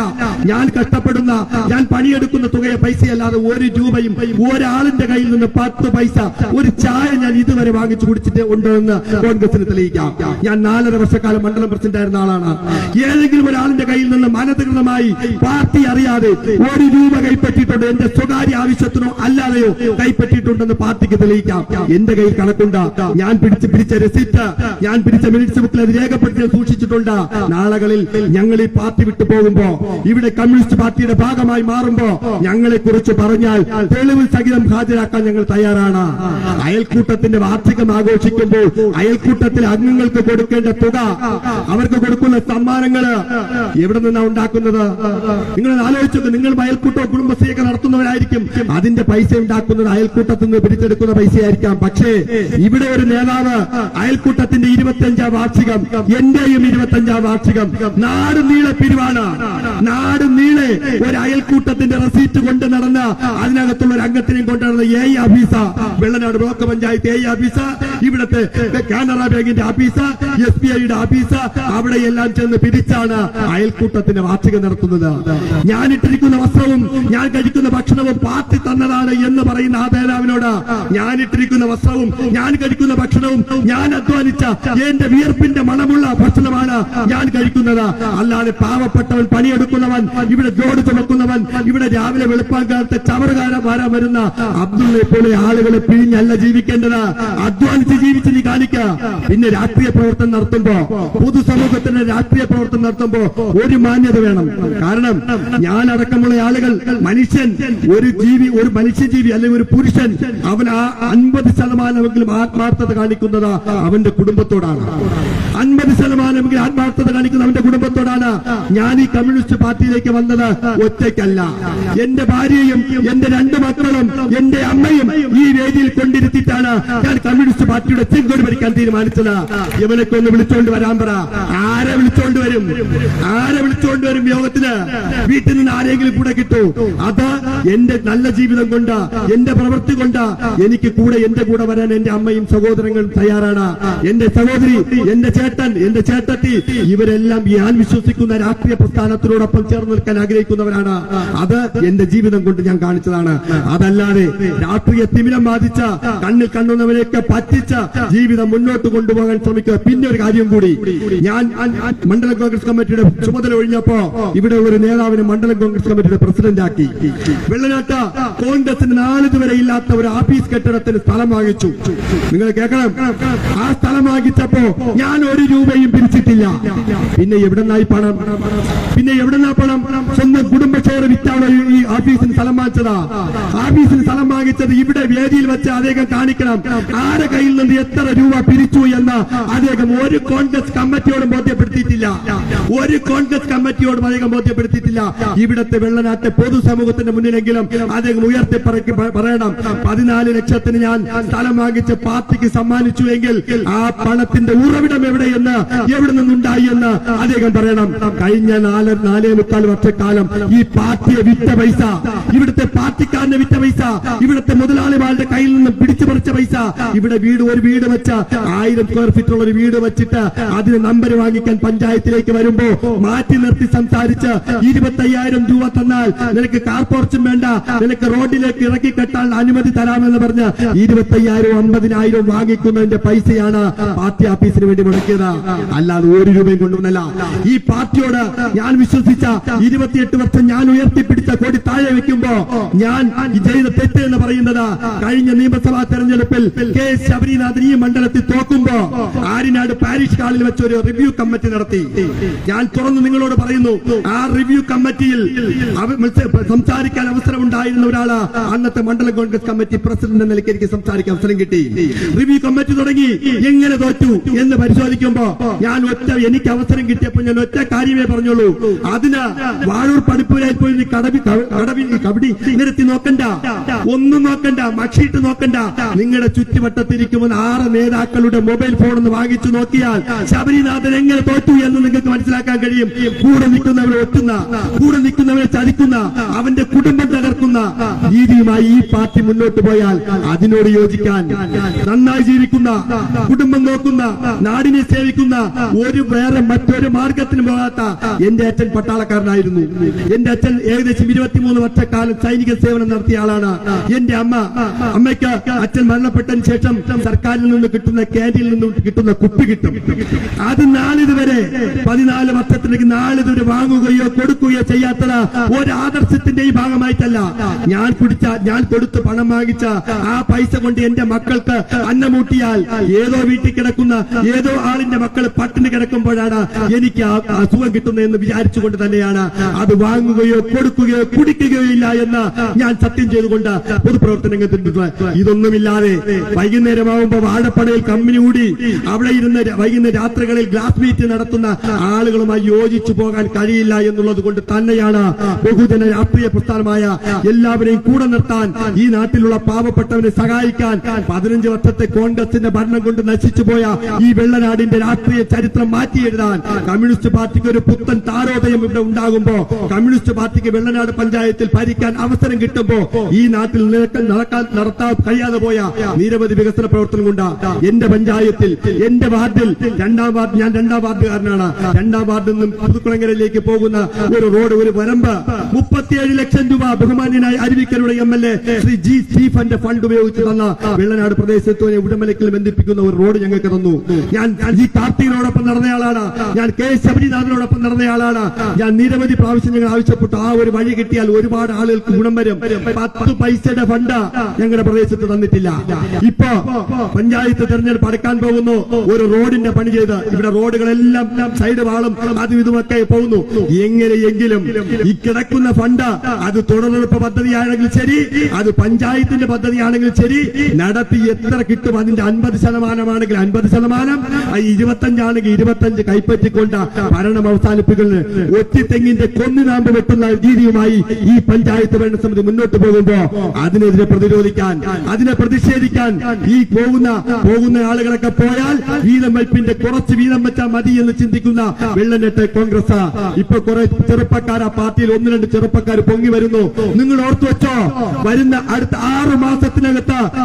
Speaker 1: ഞാൻ കഷ്ടപ്പെടുന്ന ഞാൻ പണിയെടുക്കുന്ന തുകയെ പൈസയല്ലാതെ ഒരു രൂപയും ഒരാളിന്റെ കയ്യിൽ നിന്ന് പത്ത് പൈസ ഒരു ചായ ഞാൻ ഇതുവരെ വാങ്ങിച്ചു കുടിച്ചിട്ട് ഉണ്ടെന്ന് കോൺഗ്രസിന് തെളിയിക്കാം. ഞാൻ നാലര വർഷക്കാലം മണ്ഡലം പ്രസിഡന്റ് ആയിരുന്ന ആളാണ്. ഏതെങ്കിലും ഒരാളിന്റെ കയ്യിൽ നിന്ന് അനധികൃതമായി പാർട്ടി അറിയാതെ ഒരു രൂപ കൈപ്പറ്റിയിട്ടുണ്ട്. എന്റെ സ്വകാര്യ ആവശ്യത്തിനോ അല്ലാതെയോ കൈപ്പറ്റിയിട്ടുണ്ടെന്ന് പാർട്ടിക്ക് തെളിയിക്കാം. എന്റെ കയ്യിൽ കണക്കുണ്ട്. ഞാൻ പിടിച്ച് പിടിച്ച രസീറ്റ് ഞാൻ പിടിച്ച മിനിറ്റ്സ് ബുക്കിൽ അത് രേഖപ്പെടുത്തി സൂക്ഷിച്ചിട്ടുണ്ട്. നാളുകളിൽ ഞങ്ങൾ ഈ പാർട്ടി വിട്ടു പോകുമ്പോ ഇവിടെ കമ്മ്യൂണിസ്റ്റ് പാർട്ടിയുടെ ഭാഗമായി മാറുമ്പോ ഞങ്ങളെ കുറിച്ച് പറഞ്ഞാൽ തെളിവ് സഹിതം ഹാജരാക്കാൻ ഞങ്ങൾ തയ്യാറാണ്. അയൽക്കൂട്ടത്തിന്റെ വാർഷികം ആഘോഷിക്കുമ്പോൾ അയൽക്കൂട്ടത്തിൽ അംഗങ്ങൾക്ക് കൊടുക്കേണ്ട തുക അവർക്ക് കൊടുക്കുന്ന സമ്മാനങ്ങൾ എവിടെ നിന്നാണ് ഉണ്ടാക്കുന്നത്? നിങ്ങൾ ആലോചിച്ചത് നിങ്ങൾ അയൽക്കൂട്ടോ കുടുംബശ്രീയൊക്കെ നടത്തുന്നവരായിരിക്കും. അതിന്റെ പൈസ ഉണ്ടാക്കുന്നത് അയൽക്കൂട്ടത്തിൽ നിന്ന് പിടിച്ചെടുക്കുന്ന പൈസയായിരിക്കാം പക്ഷേ ഇവിടെ ഒരു നേതാവ് അയൽക്കൂട്ടത്തിന്റെ ഇരുപത്തിയഞ്ചാം വാർഷികം എന്റെയും ഇരുപത്തിയഞ്ചാം വാർഷികം. നാട് നീളെ പിരിവാണ്. നാട് നീളെ ഒരു അയൽക്കൂട്ടത്തിന്റെ റെസീറ്റ് കൊണ്ട് നടന്ന അതിനകത്തുള്ള ഒരു അംഗത്തിനെയും കൊണ്ട് നടന്ന A office Vellanad block panchayat A office ഇവിടുത്തെ കാനറ ബാങ്കിന്റെ ആഫീസ എസ് ബി ഐയുടെ ആഫീസ അവിടെ എല്ലാം ചെന്ന് പിരിച്ചാണ് അയൽക്കൂട്ടത്തിന്റെ വാർഷികം നടത്തുന്നത്. ഞാൻ ഇട്ടിരിക്കുന്ന വസ്ത്രവും ഞാൻ കഴിക്കുന്ന ഭക്ഷണവും പാർട്ടി തന്നതാണ് എന്ന് പറയുന്ന ആ നേതാവിനോട് ഞാൻ ഇട്ടിരിക്കുന്ന വസ്ത്രവും ഞാൻ കഴിക്കുന്ന ഭക്ഷണവും ഞാൻ അധ്വാനിച്ച എന്റെ വിയർപ്പിന്റെ മണമുള്ള ഭക്ഷണമാണ് ഞാൻ കഴിക്കുന്നത്. അല്ലാതെ പാവപ്പെട്ടവൻ പണിയെടുക്കുന്നവൻ ഇവിടെ ജോഡ് ചുമക്കുന്നവൻ ഇവിടെ രാവിലെ വെളുപ്പാക്കാലത്തെ ചവറുകാരൻ വരാൻ വരുന്ന അബ്ദുള്ള പോലെ ആളുകളെ പിഴിഞ്ഞല്ല ജീവിക്കേണ്ടത്. അധ്വാനിച്ച് ജീവിച്ച് നീ കാണിക്ക. പിന്നെ രാഷ്ട്രീയ പ്രവർത്തനം നടത്തുമ്പോ പൊതുസമൂഹത്തിന് രാഷ്ട്രീയ പ്രവർത്തനം നടത്തുമ്പോ ഒരു മാന്യത വേണം. കാരണം ഞാൻ അടക്കമുള്ള ആളുകൾ മനുഷ്യൻ ഒരു ജീവി ഒരു മനുഷ്യജീവി അല്ലെങ്കിൽ ഒരു പുരുഷൻ അവൻ ആ അൻപത് ശതമാനമെങ്കിലും ആത്മാർത്ഥത കാണിക്കുന്നത് അവന്റെ കുടുംബത്തോടാണ്. അൻപത് ശതമാനമെങ്കിലും ആത്മാർത്ഥത കാണിക്കുന്നത് അവന്റെ കുടുംബത്തോടാണ്. ഞാൻ ഈ കമ്മ്യൂണിസ്റ്റ് പാർട്ടിയിലേക്ക് വന്നത് ഒറ്റയ്ക്കല്ല. എന്റെ ഭാര്യയും എന്റെ രണ്ട് മക്കളും എന്റെ അമ്മയും ഈ വേദിയിൽ കൊണ്ടിരുത്തിയിട്ടാണ് ഞാൻ കമ്മ്യൂണിസ്റ്റ് പാർട്ടിയുടെ ചെങ്കോട് ഭരിക്കാൻ തീരുമാനിച്ചത്. ഇവനൊക്കെ ഒന്ന് വിളിച്ചോണ്ട് വരാൻ പറ. ആരെ വിളിച്ചോണ്ട് വരും? ആരെ വിളിച്ചോണ്ട് വരും യോഗത്തിന്? വീട്ടിൽ നിന്ന് ആരെങ്കിലും കൂടെ കിട്ടൂ. അത് എന്റെ നല്ല ജീവിതം കൊണ്ട് എന്റെ പ്രവൃത്തി കൊണ്ട് എനിക്ക് കൂടെ എന്റെ കൂടെ വരാൻ എന്റെ അമ്മയും സഹോദരങ്ങളും തയ്യാറാണ്. എന്റെ സഹോദരി എന്റെ ചേട്ടൻ എന്റെ ചേട്ടത്തി ഇവരെല്ലാം ഞാൻ വിശ്വസിക്കുന്ന രാഷ്ട്രീയ പ്രസ്ഥാനത്തിനോടൊപ്പം ചേർന്ന് നിൽക്കാൻ ആഗ്രഹിക്കുന്നവരാണ്. അത് എന്റെ ജീവിതം കൊണ്ട് ഞാൻ കാണിച്ചതാണ്. അതല്ലാതെ രാഷ്ട്രീയ തിമിരം ബാധിച്ച കണ്ണിൽ കണ്ണുന്നവരെയൊക്കെ പറ്റിച്ച ജീവിതം മുന്നോട്ട് കൊണ്ടുപോകാൻ ശ്രമിക്കുക. പിന്നെ ഒരു കാര്യം കൂടി. ഞാൻ മണ്ഡല കോൺഗ്രസ് കമ്മിറ്റിയുടെ ചുമതല ഒഴിഞ്ഞപ്പോ ഇവിടെ ഒരു നേതാവിനെ മണ്ഡലം കോൺഗ്രസ് കമ്മിറ്റിയുടെ പ്രസിഡന്റ് ആക്കി വെള്ളനാട്ട കോൺഗ്രസിന് നാളിതുവരെ ഇല്ലാത്ത ഒരു ആഫീസ് കെട്ടിടത്തിന് സ്ഥലം വാങ്ങിച്ചു. നിങ്ങൾ കേൾക്കണം. ആ സ്ഥലം വാങ്ങിച്ചപ്പോ ഞാൻ ഒരു രൂപയും പിരിച്ചിട്ടില്ല. പിന്നെ എവിടെന്നായി പണം? പിന്നെ എവിടെന്നാ പണം? സ്വന്തം കുടുംബക്ഷേത്ര വിറ്റാണ് ഈ- ഈ ഓഫീസിന് സ്ഥലം വാങ്ങിച്ചതാ? ഓഫീസിന് സ്ഥലം വാങ്ങിച്ചത് ഇവിടെ വേദിയിൽ വെച്ച് അദ്ദേഹം കാണിക്കണം. ആരെ കയ്യിൽ നിന്ന് എത്ര രൂപ പിരിച്ചു എന്ന് അദ്ദേഹം ഒരു കോൺഗ്രസ് കമ്മിറ്റിയോടും ബോധ്യപ്പെടുത്തിയിട്ടില്ല. ഒരു കോൺഗ്രസ് കമ്മിറ്റിയോടും അദ്ദേഹം ബോധ്യപ്പെടുത്തിയിട്ടില്ല. ഇവിടത്തെ വെള്ളനാട്ടെ പൊതുസമൂഹത്തിന്റെ മുന്നിലെങ്കിലും അദ്ദേഹം ഉയർത്തി പറയണം. പതിനാല് ലക്ഷത്തിന് ഞാൻ സ്ഥലം വാങ്ങിച്ച് പാർട്ടിക്ക് സമ്മാനിച്ചു എങ്കിൽ ആ പണത്തിന്റെ ഉറവിടം എവിടെയെന്ന് എവിടെ നിന്നുണ്ടായി എന്ന് അദ്ദേഹം പറയണം. കഴിഞ്ഞ നാല് നാലേ മുക്കാൽ വർഷക്കാലം ഈ പാർട്ടിയെ വിറ്റ പൈസ ഇവിടുത്തെ പാർട്ടിക്കാരനെ വിറ്റ പൈസ ഇവിടുത്തെ മുതലാളിമാരുടെ കയ്യിൽ നിന്ന് പിടിച്ചു പറിച്ച പൈസ ഇവിടെ വീട് ഒരു വീട് വെച്ച ആയിരം സ്ക്വയർ ഫീറ്റ് ഉള്ള ഒരു വീട് വെച്ചിട്ട് അതിന് നമ്പർ വാങ്ങിക്കാൻ പഞ്ചായത്തിലേക്ക് വരുമ്പോ മാറ്റി നിർത്തി സംസാരിച്ച് ഇരുപത്തയ്യായിരം രൂപ തന്നാൽ നിനക്ക് കാർ പോർച്ചും വേണ്ട നിനക്ക് റോഡിലേക്ക് ഇറക്കി കെട്ടാൻ അനുമതി തരാമെന്ന് പറഞ്ഞ് ഇരുപത്തയ്യായിരവും അമ്പതിനായിരവും വാങ്ങിക്കുന്നതിന്റെ പൈസയാണ് പാർട്ടി ഓഫീസിന് വേണ്ടി മുടക്കിയത്. അല്ലാതെ ഒരു രൂപയും കൊണ്ടുവന്നല്ല. ഈ പാർട്ടിയോട് ഞാൻ വിശ്വസിച്ച ഇരുപത്തിയെട്ട് വർഷം ഞാൻ ഉയർത്തിപ്പിടിച്ച കോടി താഴെ വെക്കുമ്പോ ഞാൻ ചെയ്ത തെറ്റ് എന്ന് പറയുന്നത് കഴിഞ്ഞ നിയമസഭാ തെരഞ്ഞെടുപ്പിൽ കെ ശബരിനാഥൻ ഈ മണ്ഡലത്തിൽ തോക്കുമ്പോ ആര്യനാട് പാരീഷ് ഹാളിൽ വെച്ച് ഒരു റിവ്യൂ കമ്മിറ്റി നടത്തി. ഞാൻ തുറന്ന് നിങ്ങളോട് പറയുന്നു ആ റിവ്യൂ കമ്മിറ്റിയിൽ സംസാരിക്കാൻ അവസരം ഉണ്ടായിരുന്ന ഒരാൾ അന്നത്തെ മണ്ഡലം കോൺഗ്രസ് കമ്മിറ്റി പ്രസിഡന്റ് നിലയ്ക്ക് എനിക്ക് സംസാരിക്കാൻ അവസരം കിട്ടി. റിവ്യൂ കമ്മിറ്റി തുടങ്ങി. എങ്ങനെ തോറ്റു എന്ന് പരിശോധിക്കുമ്പോ ഞാൻ ഒറ്റ എനിക്ക് അവസരം കിട്ടിയപ്പോൾ ഞാൻ ഒറ്റ കാര്യമേ പറഞ്ഞുള്ളൂ. അതിന് വാഴൂർ പഠിപ്പുരായി പോയി കടവി കടവി കബഡി നിരത്തി നോക്കണ്ട. ഒന്നും നോക്കണ്ട മക്ഷിട്ട് നോക്കണ്ട. നിങ്ങളുടെ ചുറ്റുവട്ടത്തിരിക്കുമ്പോൾ ആറ് നേതാക്കളുടെ മൊബൈൽ ഫോൺ ഒന്ന് വാങ്ങിച്ചു നോക്കിയാൽ ശബരിനാഥൻ എങ്ങനെ തോറ്റു എന്ന് നിങ്ങൾക്ക് മനസ്സിലാക്കാൻ കഴിയും. കൂടെ നിൽക്കുന്നവരെ ഒറ്റുന്ന കൂടെ നിൽക്കുന്നവരെ ചതിക്കുന്ന അവന്റെ കുടുംബം തകർക്കുന്ന രീതിയുമായി ഈ പാർട്ടി മുന്നോട്ട് പോയാൽ അതിനോട് യോജിക്കാൻ നന്നായി ജീവിക്കുന്ന കുടുംബം നോക്കുന്ന നാടിനെ സേവിക്കുന്ന ഒരു വേറെ മറ്റൊരു മാർഗത്തിന് പോകാത്ത എന്റെ അച്ഛൻ പട്ടാളക്കാരനായിരുന്നു. എന്റെ അച്ഛൻ ഏകദേശം ഇരുപത്തിമൂന്ന് വർഷക്കാലം സൈനിക സേവനം നടത്തിയ ആളാണ്. എന്റെ അമ്മ അമ്മയ്ക്ക് അച്ഛൻ മരണപ്പെട്ടതിന് ശേഷം സർക്കാരിൽ നിന്ന് കിട്ടുന്ന ക്യാന്റീനിൽ നിന്നും കിട്ടുന്ന കുപ്പി കിട്ടും. അത് നാളിതുവരെ പതിനാല് വർഷത്തിലേക്ക് നാളിതുവരെ വാങ്ങുകയോ കൊടുക്കുകയോ ചെയ്യാത്തത് ഒരു ആദർശത്തിന്റെയും ഭാഗമായിട്ടല്ല. ഞാൻ കുടിച്ച ഞാൻ കൊടുത്ത് പണം വാങ്ങിച്ച ആ പൈസ കൊണ്ട് എന്റെ മക്കൾക്ക് അന്നമൂട്ടിയാൽ ഏതോ വീട്ടിൽ കിടക്കുന്ന ഏതോ ആളിന്റെ മക്കൾ പട്ടിണി കിടക്കുമ്പോഴാണ് എനിക്ക് അസുഖം കിട്ടുന്നതെന്ന് വിചാരിച്ചുകൊണ്ട് തന്നെയാണ്. അത് വാങ്ങുകയോ കൊടുക്കുകയോ കുടിക്കുകയോ ഇല്ല എന്ന് ഞാൻ സത്യം ചെയ്തുകൊണ്ട് പൊതുപ്രവർത്തന രംഗത്തിട്ടുണ്ട് ഇതൊന്നുമില്ലാതെ വൈകുന്നേരമാവുമ്പോ വാഴപ്പടയിൽ കമ്പനി കൂടി അവിടെ ഇരുന്ന് വൈകുന്ന രാത്രികളിൽ ഗ്ലാസ് മീറ്റ് നടത്തുന്ന ആളുകളുമായി യോജിച്ചു പോകാൻ കഴിയില്ല എന്നുള്ളത് കൊണ്ട് തന്നെയാണ് ബഹുജന രാഷ്ട്രീയ പ്രസ്ഥാനമായ എല്ലാവരെയും കൂടെ നിർത്താൻ ഈ നാട്ടിലുള്ള പാവപ്പെട്ടവരെ സഹായിക്കാൻ പതിനഞ്ച് വർഷത്തെ കോൺഗ്രസിന്റെ ഭരണം കൊണ്ട് നശിച്ചു പോയ ഈ വെള്ളനാടിന്റെ രാഷ്ട്രീയ ചരിത്രം മാറ്റി എഴുതാൻ കമ്മ്യൂണിസ്റ്റ് പാർട്ടിക്ക് ഒരു പുത്തൻ താരോദയം ഇവിടെ ഉണ്ടാകുമ്പോ കമ്മ്യൂണിസ്റ്റ് പാർട്ടിക്ക് വെള്ളനാട് പഞ്ചായത്തിൽ ഭരിക്കാൻ അവസരം കിട്ടുമ്പോ ഈ നാട്ടിൽ നടക്കാൻ നടത്താൻ കഴിയാതെ പോയ നിരവധി വികസന പ്രവർത്തനം കൊണ്ട് എന്റെ പഞ്ചായത്തിൽ എന്റെ വാർഡിൽ രണ്ടാം വാർഡ് ഞാൻ രണ്ടാം വാർഡുകാരനാണ്. രണ്ടാം വാർഡിൽ നിന്നും പുതുക്കുളങ്ങരയിലേക്ക് പോകുന്ന ഒരു റോഡ് ഒരു വരമ്പ്. മുപ്പത്തിയേഴ് ലക്ഷം രൂപ ബഹുമാന്യനായ അരുവിക്കരുടെ M L A Shri G സ്റ്റീഫന്റെ fund ഉപയോഗിച്ച് തന്ന വെള്ളനാട് പ്രദേശത്ത് ഉടമലക്കിൽ ബന്ധിപ്പിക്കുന്ന ഒരു റോഡ് ഞങ്ങൾക്ക് തന്നു. ഞാൻ ഈ കാർത്തികനോടൊപ്പം നടന്നയാളാണ് ഞാൻ കെ ശബരിനാഥനോടൊപ്പം നടന്നയാളാണ് ഞാൻ നിരവധി പ്രാവശ്യം ഞങ്ങൾ ആവശ്യപ്പെട്ടു. ആ ഒരു വഴി കിട്ടിയാൽ ഒരുപാട് ആളുകൾക്ക് ഗുണം വരും. പത്ത് പൈസയുടെ ഫണ്ട് ഞങ്ങളുടെ പ്രദേശത്ത് തന്നിട്ടില്ല. ഇപ്പൊ പഞ്ചായത്ത് തെരഞ്ഞെടുപ്പ് അടക്കാൻ പോകുന്നു. ഒരു റോഡിന്റെ പണി ചെയ്ത് ഇവിടെ റോഡുകളെല്ലാം സൈഡ് വാളും അതും ഇതുമൊക്കെ പോകുന്നു. എങ്ങനെയെങ്കിലും ഈ കിടക്കുന്ന ഫണ്ട് അത് തുടർന്നെടുപ്പ് പദ്ധതിയാണെങ്കിൽ ശരി അത് പഞ്ചായത്തിന്റെ പദ്ധതിയാണെങ്കിൽ ശരി. നടത്തി എത്ര കിട്ടും? അതിന്റെ അൻപത് ശതമാനമാണെങ്കിൽ അൻപത് ശതമാനം. ഇരുപത്തഞ്ചാണെങ്കിൽ ഇരുപത്തഞ്ച് കൈപ്പറ്റിക്കൊണ്ട് ഭരണം അവസാനിപ്പിക്കുന്നത് ഒറ്റിത്തെങ്ങിന്റെ കൊന്നുനാമ്പ് വെട്ടുന്ന രീതിയുമായി ഈ പഞ്ചായത്ത് ഭരണസമിതി മുന്നോട്ട് പോകുമ്പോ അതിനെതിരെ പ്രതിരോധിക്കാൻ അതിനെ പ്രതിഷേധിക്കാൻ ഈ പോകുന്ന പോകുന്ന ആളുകളൊക്കെ പോയാൽ വീതം വയ്പിന്റെ കുറച്ച് വീതം വെച്ചാൽ മതി എന്ന് ചിന്തിക്കുന്ന വെള്ളനെട്ട് കോൺഗ്രസ് ഇപ്പൊ കുറെ ചെറുപ്പക്കാർ ആ പാർട്ടിയിൽ ഒന്ന് രണ്ട് ചെറുപ്പക്കാർ പൊങ്ങി വരുന്നു. നിങ്ങൾ ഓർത്തു വെച്ചോ? വരുന്ന അടുത്ത ആറ് മാസത്തിനകത്ത്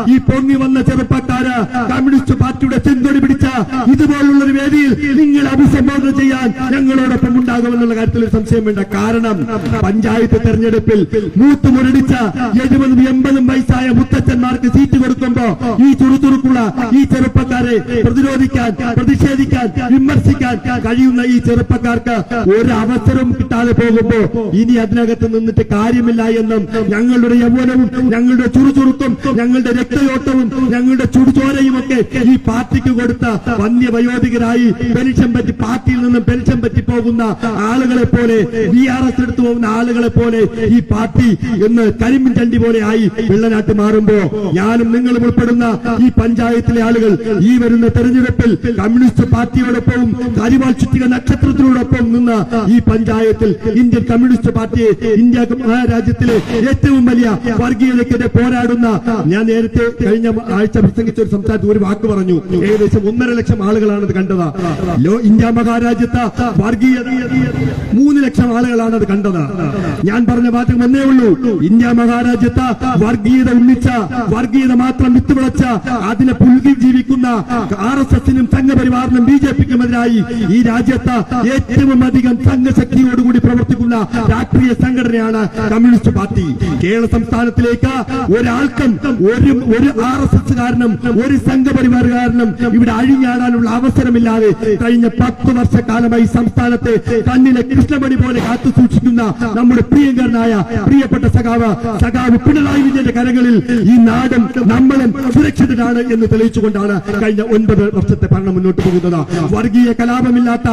Speaker 1: ഈ പൊങ്ങി വന്ന ചെറുപ്പക്കാര് കമ്മ്യൂണിസ്റ്റ് പാർട്ടിയുടെ ചിന്തടി പിടിച്ച ഇതുപോലുള്ള ഒരു വേദിയിൽ നിങ്ങൾ അഭിസംബോധന ചെയ്യാൻ ഞങ്ങളോടൊപ്പം ഉണ്ടാകുമെന്നുള്ള കാര്യത്തിൽ ഒരു സംശയം വേണ്ട. കാരണം പഞ്ചായത്ത് തെരഞ്ഞെടുപ്പിൽ മൂത്ത് മുരടിച്ച എഴുപതും എൺപതും വയസ്സായ മുത്തച്ഛന്മാർക്ക് സീറ്റ് കൊടുക്കുമ്പോ ഈ ചുറുചുറുക്കുള്ള ഈ ചെറുപ്പക്കാരെ പ്രതിരോധിക്കാൻ പ്രതിഷേധിക്കാൻ വിമർശിക്കാൻ കഴിയുന്ന ഈ ചെറുപ്പക്കാർക്ക് ഒരു അവസരം കിട്ടാതെ പോകുമ്പോ ഇനി അതിനകത്ത് നിന്നിട്ട് കാര്യമില്ല എന്നും ഞങ്ങളുടെ യൗവനവും ഞങ്ങളുടെ ചുറുചുറുക്കും ഞങ്ങളുടെ രക്തയോട്ടവും ഞങ്ങളുടെ ചുടുചോരയും ഒക്കെ ഈ പാർട്ടിക്ക് കൊടുത്ത വന്യവയോധികരായി പെൻഷൻ പറ്റി പാർട്ടിയിൽ നിന്നും പെൻഷൻ പറ്റി പോകുന്ന ആളുകളെ പോലെ ബി ആർ എസ് എടുത്തു പോകുന്ന ആളുകളെ പോലെ ഈ പാർട്ടി എന്ന് കരിമ്പിൻ ചണ്ടി പോലെ ആയി വെള്ളനാട്ട് മാറുമ്പോ ഞാനും നിങ്ങളും ഉൾപ്പെടുന്ന ഈ പഞ്ചായത്തിലെ ആളുകൾ ഈ വരുന്ന തെരഞ്ഞെടുപ്പിൽ കമ്മ്യൂണിസ്റ്റ് പാർട്ടിയോടൊപ്പവും കരിവാൾ ചുറ്റിക നക്ഷത്രത്തിനോടൊപ്പം നിന്ന് ഈ പഞ്ചായത്തിൽ ഇന്ത്യൻ കമ്മ്യൂണിസ്റ്റ് പാർട്ടിയെ ഇന്ത്യ രാജ്യത്തിലെ ഏറ്റവും വലിയ വർഗീയതയ്ക്കെതിരെ പോരാടുന്ന ഞാൻ നേരത്തെ കഴിഞ്ഞ ആഴ്ച പ്രസംഗിച്ച ഒരു സംസ്ഥാനത്ത് ഒരു വാക്ക് പറഞ്ഞു. ഏകദേശം ഒന്നര ലക്ഷം ആളുകളാണ് അത് കണ്ടത്. ഇന്ത്യ മഹാരാജ്യത്ത് വർഗീയത മൂന്ന് ലക്ഷം ആളുകളാണ് അത് കണ്ടത്. ഞാൻ പറഞ്ഞ വാചകം ഒന്നേ ഉള്ളൂ. ഇന്ത്യ മഹാരാജ്യത്ത് വർഗീയത ഉന്നിച്ച വർഗീയത മാത്രം വിത്തുവിളച്ച അതിനെ പുൽകി ജീവിക്കുന്ന ആർ എസ് എസിനും സംഘപരിവാറിനും ബി ജെ പിക്കുമെതിരായി ഈ രാജ്യത്ത് ഏറ്റവും അധികം സംഘശക്തിയോടുകൂടി പ്രവർത്തിക്കുന്ന രാഷ്ട്രീയ സംഘടനയാണ് കമ്മ്യൂണിസ്റ്റ് പാർട്ടി. കേരള സംസ്ഥാനത്തിലേക്ക് ഒരാൾക്കും ഒരു ഒരു ആർ എസ് എസ് കാരണം ഒരു സംഘപരിവാറുകാരനും ഇവിടെ അഴിഞ്ഞാടാനുള്ള അവസരമില്ലാതെ കഴിഞ്ഞ പത്ത് വർഷക്കാലമായി സംസ്ഥാനത്തെ കണ്ണിലെ കൃഷ്ണമണി പോലെ കാത്തു സൂക്ഷിക്കുന്ന നമ്മുടെ പ്രിയങ്കരനായ പ്രിയപ്പെട്ട സഖാവ് സഖാവ് പിണറായി വിജയന്റെ കരങ്ങളിൽ ഈ നാടും നമ്മളും സുരക്ഷിതരാണ് എന്ന് തെളിയിച്ചുകൊണ്ടാണ് കഴിഞ്ഞ ഒൻപത് വർഷത്തെ ഭരണം മുന്നോട്ട് പോകുന്നത്. വർഗീയ കലാപമില്ലാത്ത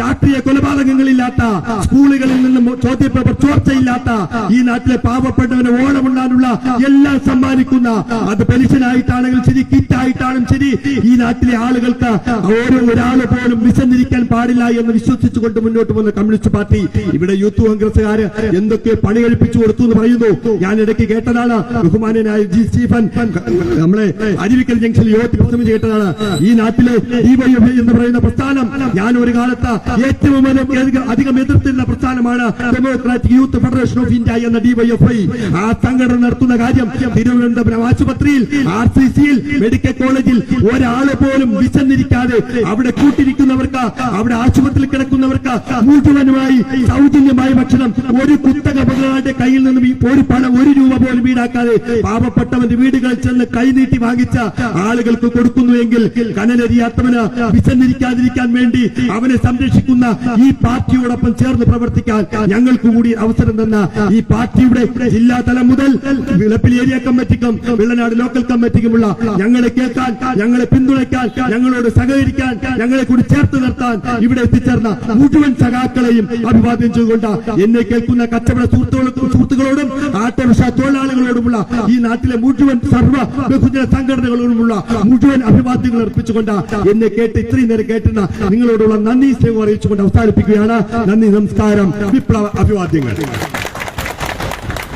Speaker 1: രാഷ്ട്രീയ കൊലപാതകങ്ങളില്ലാത്ത സ്കൂളുകളിൽ നിന്നും ചോദ്യപേപ്പർ ചോർച്ചയില്ലാത്ത ഈ നാട്ടിലെ പാവപ്പെട്ടവന് ഓണമുണ്ടാനുള്ള എല്ലാം സമ്മാനിക്കുന്ന അത് പെൻഷനായിട്ടാണെങ്കിലും ശരി കിറ്റായിട്ടാണെങ്കിലും ശരി ഈ നാട്ടിലെ ആളുകൾക്ക് ഓരോ ഒരാൾ പോലും വിശന്നിരിക്കാൻ പാടില്ല എന്ന് വിശ്വസിച്ചുകൊണ്ട് മുന്നോട്ട് പോകുന്ന കമ്മ്യൂണിസ്റ്റ് പാർട്ടി ഇവിടെ യൂത്ത് കോൺഗ്രസുകാര് എന്തൊക്കെ പണി കഴിപ്പിച്ചു കൊടുത്തു എന്ന് പറയുന്നു. ഞാൻ ഇടയ്ക്ക് കേട്ടതാണ് ബഹുമാനായ ജി സ്റ്റീഫൻ. നമ്മളെ അരുവിക്കൽ ജംഗ്ഷനിൽ യോഗത്തിൽ പ്രസംഗം കേട്ടതാണ്. ഈ നാട്ടിലെ ഡിവൈഎഫ് എന്ന് പറയുന്ന പ്രസ്ഥാനം ഞാൻ ഒരു കാലത്ത് ഏറ്റവും അധികം- അധികം എതിർത്തിരുന്ന പ്രസ്ഥാനമാണ് democratic youth federation of India എന്ന ഡിവൈഎഫ്ഐ ആ സംഘടന നടത്തുന്ന കാര്യം തിരുവനന്തപുരം ആശുപത്രിയിൽ ആർ സി സിയിൽ മെഡിക്കൽ കോളേജിൽ ഒരാൾ പോലും വിശന്നിരിക്കാതെ അവിടെ കൂട്ടിരിക്കുന്നവർക്ക് അവിടെ ആശുപത്രിയിൽ കിടക്കുന്നവർക്ക് മുഴുവനുമായി സൗജന്യമായ ഭക്ഷണം. ഒരു കുത്തക മുതലാളിയുടെ കയ്യിൽ നിന്ന് ഒരു പണം ഒരു രൂപ പോലും ഈടാക്കാതെ പാവപ്പെട്ടവന്റെ വീടുകളിൽ ചെന്ന് കൈനീട്ടി വാങ്ങിച്ച ആളുകൾക്ക് കൊടുക്കുന്നുവെങ്കിൽ കനലരിയാത്തവന് വിശന്നിരിക്കാതിരിക്കാൻ വേണ്ടി അവനെ സംരക്ഷിക്കുന്ന ഈ പാർട്ടിയോടൊപ്പം ചേർന്ന് പ്രവർത്തിക്കാൻ ഞങ്ങൾക്ക് കൂടി അവസരം തന്ന ഈ പാർട്ടിയുടെ ജില്ലാ തലം മുതൽ വിളപ്പിൽ ഏരിയ കമ്മിറ്റിക്കും വെള്ളനാട് ലോക്കൽ കമ്മിറ്റിക്കുമുള്ള ഞങ്ങളെ കേൾക്കാൻ ഞങ്ങളെ പിന്തുണയ്ക്കാൻ ഞങ്ങളോട് സഹകരിക്കാൻ ഞങ്ങളെ കൂടി ചേർത്ത് നിർത്താൻ ഇവിടെ എത്തിച്ചേർന്ന മുഴുവൻ സഖാക്കളെയും അഭിവാദ്യം ചെയ്തുകൊണ്ട് എന്നെ കേൾക്കുന്ന കച്ചവട സുഹൃത്തുക്കളോടും ആട്ടവിഷ തൊഴിലാളികളോടുമുള്ള ഈ നാട്ടിലെ മുഴുവൻ സർവ ബഹുജന സംഘടനകളോടുമുള്ള മുഴുവൻ അഭിവാദ്യങ്ങൾ അർപ്പിച്ചുകൊണ്ട് എന്നെ കേട്ട് ഇത്രയും നേരം കേട്ടുന്ന നിങ്ങളോടുള്ള നന്ദി സ്നേഹം അറിയിച്ചുകൊണ്ട് അവസാനിപ്പിക്കുകയാണ്. നന്ദി നമസ്കാരം. വിപ്ലവ അഭിവാദ്യങ്ങൾ.